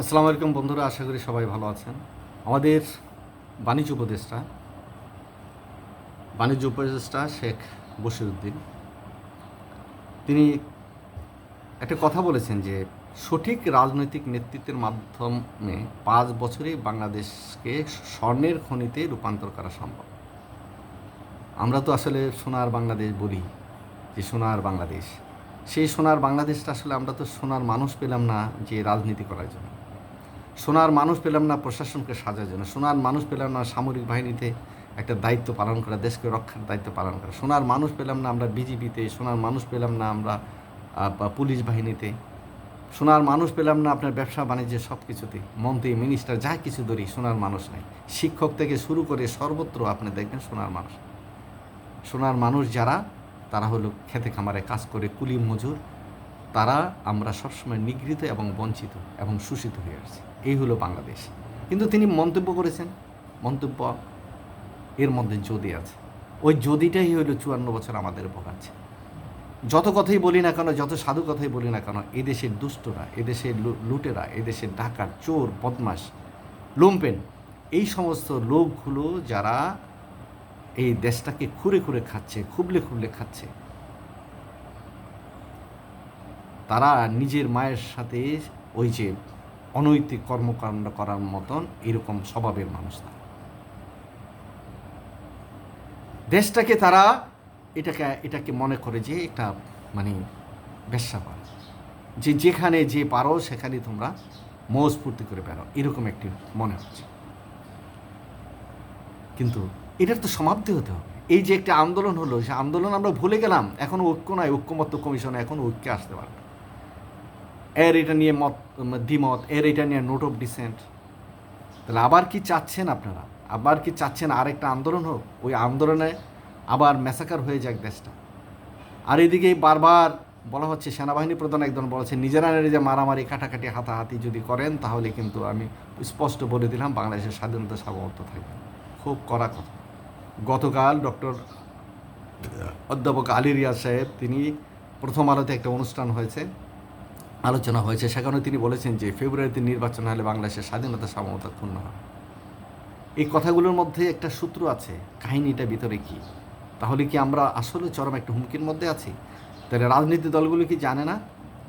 আসসালামু আলাইকুম বন্ধুরা, আশা করি সবাই ভালো আছেন। আমাদের বাণিজ্য উপদেষ্টা বাণিজ্য উপদেষ্টা শেখ বশিরউদ্দিন তিনি একটা কথা বলেছেন যে, সঠিক রাজনৈতিক নেতৃত্বের মাধ্যমে পাঁচ বছরে বাংলাদেশকে স্বর্ণের খনিতে রূপান্তর করা সম্ভব। আমরা তো আসলে সোনার বাংলাদেশ বলি যে, সোনার বাংলাদেশ। সেই সোনার বাংলাদেশটা আসলে আমরা তো সোনার মানুষ পেলাম না যে, রাজনীতি করার জন্য। সোনার মানুষ পেলাম না প্রশাসনকে সাজার জন্য। সোনার মানুষ পেলাম না সামরিক বাহিনীতে একটা দায়িত্ব পালন করা, দেশকে রক্ষার দায়িত্ব পালন করা। সোনার মানুষ পেলাম না আমরা বিজিবিতে, সোনার মানুষ পেলাম না আমরা পুলিশ বাহিনীতে। সোনার মানুষ পেলাম না আপনার ব্যবসা বাণিজ্যের সব কিছুতে মন্ত্রী মিনিস্টার যা কিছু ধরি সোনার মানুষ নাই। শিক্ষক থেকে শুরু করে সর্বত্র আপনি দেখবেন সোনার মানুষ। সোনার মানুষ যারা, তারা হলো খেতে খামারে কাজ করে কুলি মজুর তারা আমরা সবসময় নিগৃহীত এবং বঞ্চিত এবং শোষিত হয়ে আসছি। এই হলো বাংলাদেশ। কিন্তু তিনি মন্তব্য করেছেন। মন্তব্য এর মধ্যে যদি আছে। ওই যদিটাই হলো চুয়ান্ন বছর আমাদের ভোগাচ্ছে যত কথাই বলি না কেন, যত সাধু কথাই বলি না কেন এদেশের দুষ্টরা এদেশের লুটেরা এদেশের ডাকাত, চোর বদমাস লুম্পেন, এই সমস্ত লোকগুলো যারা এই দেশটাকে খুঁড়ে খুঁড়ে খাচ্ছে, খুবলে খুবলে খাচ্ছে, তারা নিজের মায়ের সাথে ওই যে অনৈতিক কর্মকাণ্ড করার মতন এরকম স্বভাবের মানুষ তারা। দেশটাকে তারা এটাকে এটাকে মনে করে যে একটা মানে বেশ্যাপার যে যেখানে যে পারো সেখানে তোমরা মৌজ ফুর্তি করে বেরো এরকম একটি মনে হচ্ছে। কিন্তু এটার তো সমাপ্তি হতে হবে। এই যে একটা আন্দোলন হলো, সে আন্দোলন আমরা ভুলে গেলাম, এখন ঐক্য নয় ঐক্যমত্য কমিশন এখন ঐক্যে আসতে পারবে এর এটা নিয়ে মত, দ্বিমত, এর এটা নিয়ে নোট অফ ডিসেন্ট তাহলে আবার কি চাচ্ছেন আপনারা? আবার কি চাচ্ছেন আরেকটা আন্দোলন হোক? ওই আন্দোলনে আবার মেসাকার হয়ে যাক দেশটা। আর এদিকে বারবার বলা হচ্ছে, সেনাবাহিনী প্রধান একজন বলেছে, নিজেরা নিজে মারামারি কাটাকাটি হাতাহাতি যদি করেন, তাহলে কিন্তু আমি স্পষ্ট বলে দিলাম, বাংলাদেশের স্বাধীনতা সার্বভৌমত্ব থাকবে। খুব কড়া কথা। গতকাল ডক্টর, অধ্যাপক আলী সাহেব, তিনি প্রথম আলোতে একটা অনুষ্ঠান হয়েছে। আলোচনা হয়েছে। সেখানে তিনি বলেছেন যে, ফেব্রুয়ারিতে নির্বাচন হলে বাংলাদেশের স্বাধীনতা সার্বভৌমতা ক্ষুণ্ণ হবে। এই কথাগুলোর মধ্যে একটা সূত্র আছে, কাহিনীটা ভিতরে কি? তাহলে কি আমরা আসলে চরম একটা হুমকির মধ্যে আছি? তাহলে রাজনীতি দলগুলো কি জানে না?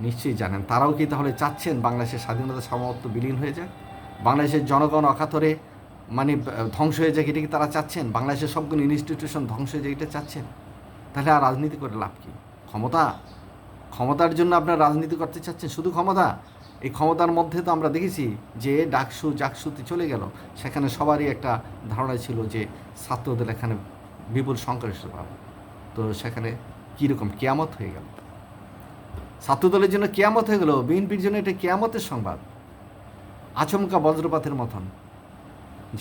নিশ্চয়ই জানেন। তারাও কি তাহলে চাচ্ছেন বাংলাদেশের স্বাধীনতা সার্বভৌমত্ব বিলীন হয়ে যায় বাংলাদেশের জনগণ অকাতরে মানে ধ্বংস হয়ে যায় এটা কি তারা চাচ্ছেন? বাংলাদেশের সবগুলো ইনস্টিটিউশন ধ্বংস হয়ে যায় এটা চাচ্ছেন? তাহলে আর রাজনীতি করে লাভ কি? ক্ষমতা? ক্ষমতার জন্য আপনার রাজনীতি করতে চাচ্ছেন, শুধু ক্ষমতা? এই ক্ষমতার মধ্যে তো আমরা দেখেছি যে ডাকসু, জাকসুতে চলে গেল। সেখানে সবারই একটা ধারণা ছিল যে ছাত্রদের এখানে বিপুল সংখ্যা এসে পাবে তো সেখানে কীরকম কেয়ামত হয়ে গেল? ছাত্রদলের জন্য কেয়ামত হয়ে গেল, বিএনপির জন্য এটা কেয়ামতের সংবাদ। আচমকা বজ্রপাতের মতন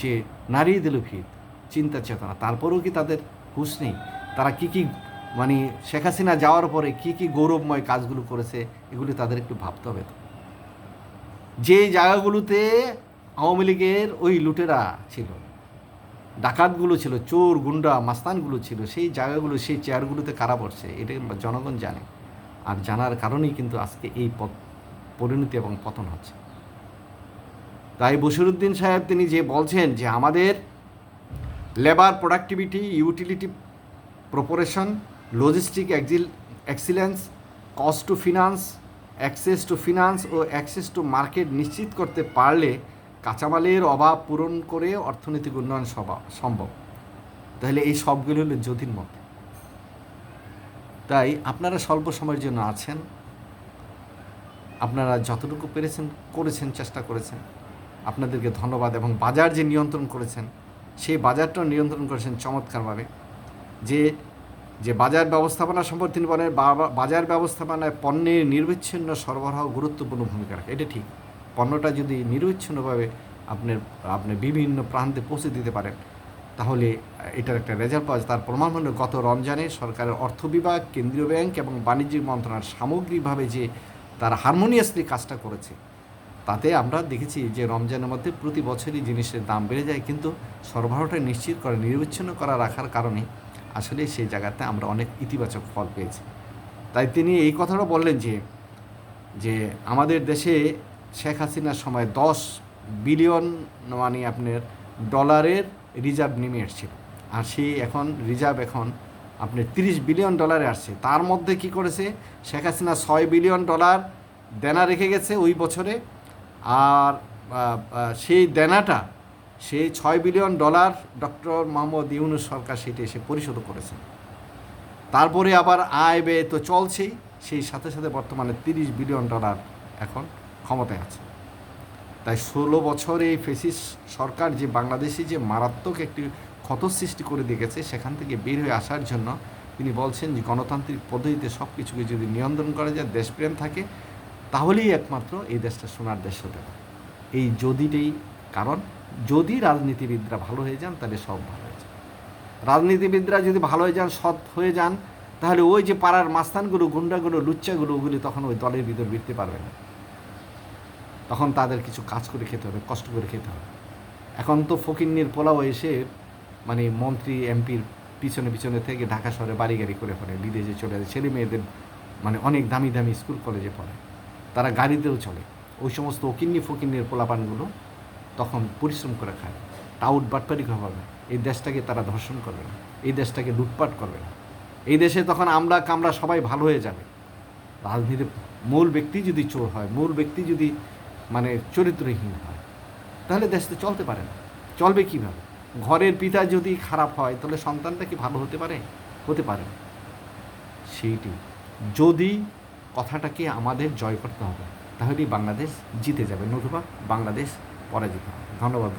যে নারী দিল ভিত চিন্তা চেতনা, তারপরেও কি তাদের হুঁশ নেই? তারা কি কি মানে শেখ হাসিনা যাওয়ার পরে কি কি গৌরবময় কাজগুলো করেছে, এগুলি তাদের একটু ভাবতে হবে যে জায়গাগুলোতে আওয়ামী লীগের ওই লুটেরা ছিল, ডাকাতগুলো ছিল, চোর, গুন্ডা, মাস্তানগুলো ছিল, সেই জায়গাগুলো, সেই চেয়ারগুলোতে কারা পড়ছে এটা জনগণ জানে। আর জানার কারণেই কিন্তু আজকে এই পথ পরিণতি এবং পতন হচ্ছে। তাই বসিরুদ্দিন সাহেব তিনি যে বলছেন যে আমাদের labour productivity utility proportion logistic excellence cost to finance access to finance O access to market নিশ্চিত করতে পারলে কাঁচামালের অভাব পূরণ করে অর্থনৈতিক উন্নয়ন সম্ভব। তাহলে এই সবগুলো হলো জ্যোতির মধ্যে তাই আপনারা স্বল্প সময়ের জন্য আছেন। আপনারা যতটুকু পেরেছেন, করেছেন, চেষ্টা করেছেন। আপনাদেরকে ধন্যবাদ এবং বাজার যে নিয়ন্ত্রণ করেছেন, সেই বাজারটাও নিয়ন্ত্রণ করেছেন চমৎকারভাবে। যে যে বাজার ব্যবস্থাপনা সম্পর্কে তিনি বলেন বাজার ব্যবস্থাপনায় পণ্যের নির্বিচ্ছিন্ন সরবরাহ গুরুত্বপূর্ণ ভূমিকা রাখে। এটা ঠিক। পণ্যটা যদি নির্বিচ্ছিন্নভাবে আপনার, আপনি বিভিন্ন প্রান্তে পৌঁছে দিতে পারেন, তাহলে এটার একটা রেজাল্ট পাওয়া যায়। তার প্রমাণ হলো, গত রমজানে সরকারের অর্থ বিভাগ, কেন্দ্রীয় ব্যাংক এবং বাণিজ্যিক মন্ত্রণালয় সামগ্রিকভাবে যে তার হারমোনিয়াসলি কাজটা করেছে, তাতে আমরা দেখেছি যে রমজানের মধ্যে প্রতি বছরই জিনিসের দাম বেড়ে যায়, কিন্তু সরবরাহটা নিশ্চিত করে, নির্বিচ্ছিন্ন করা রাখার কারণে আসলে সেই জায়গাতে আমরা অনেক ইতিবাচক ফল পেয়েছি। তাই তিনি এই কথাটা বললেন যে যে আমাদের দেশে শেখ হাসিনার সময় দশ বিলিয়ন মানে আপনার ডলারের রিজার্ভ নেমে এসেছিল। আর সেই এখন রিজার্ভ এখন আপনার তিরিশ বিলিয়ন ডলারে আসছে। তার মধ্যে কি করেছে? শেখ হাসিনা ছয় বিলিয়ন ডলার দেনা রেখে গেছে ওই বছরে। আর সেই দেনাটা সেই ছয় billion dollar doctor Mohammad Yunus সরকার সেটি এসে পরিশোধ করেছেন। তারপরে আবার আয় ব্যয় তো চলছেই, সেই সাথে সাথে বর্তমানে তিরিশ বিলিয়ন ডলার এখন ক্ষমতায় আছে। তাই ষোলো বছর এই ফেসিস সরকার যে বাংলাদেশে যে মারাত্মক একটি ক্ষত সৃষ্টি করে দিয়ে গেছে সেখান থেকে বের হয়ে আসার জন্য তিনি বলছেন যে গণতান্ত্রিক পদ্ধতিতে সব কিছুকে যদি নিয়ন্ত্রণ করা যায়, দেশপ্রেম থাকে, তাহলেই একমাত্র এই দেশটা সোনার দেশ হতে পারে। এই যদিটাই কারণ যদি রাজনীতিবিদরা ভালো হয়ে যান, তাহলে সব ভালো হয়ে যান রাজনীতিবিদরা যদি ভালো হয়ে যান, সৎ হয়ে যান, তাহলে ওই যে পাড়ার মাস্তানগুলো, গুন্ডাগুলো, লুচ্চাগুলো, ওগুলি তখন ওই দলের ভিতর বিরতে পারবে না। তখন তাদের কিছু কাজ করে খেতে হবে, কষ্ট করে খেতে হবে। এখন তো ফকিন্নির পোলাও এসে মানে মন্ত্রী, এমপির পিছনে পিছনে থেকে ঢাকা শহরে বাড়ি গাড়ি করে পড়ে বিদেশে চলে যায়। ছেলে মেয়েদের মানে অনেক দামি দামি স্কুল কলেজে পড়ে। তারা গাড়িতেও চলে। ওই সমস্ত ওকিন্নি ফকিন্নির পোলাপানগুলো তখন পরিশ্রম করে খায়। টাউট বাটপারি হবে এই দেশটাকে তারা ধর্ষণ করবে না। এই দেশটাকে লুটপাট করবে না। এই দেশে তখন আমরা কামরা সবাই ভালো হয়ে যাবে। রাজনীতির মূল ব্যক্তি যদি চোর হয়, মূল ব্যক্তি যদি মানে চরিত্রহীন হয়, তাহলে দেশ তো চলতে পারে না। চলবে কীভাবে? ঘরের পিতা যদি খারাপ হয়, তাহলে সন্তানটা কি ভালো হতে পারে? হতে পারে সেইটি। যদি কথাটাকে আমাদের জয় করতে হবে, তাহলেই বাংলাদেশ জিতে যাবে। নতুবা বাংলাদেশ পরাজিত হবে। ধন্যবাদ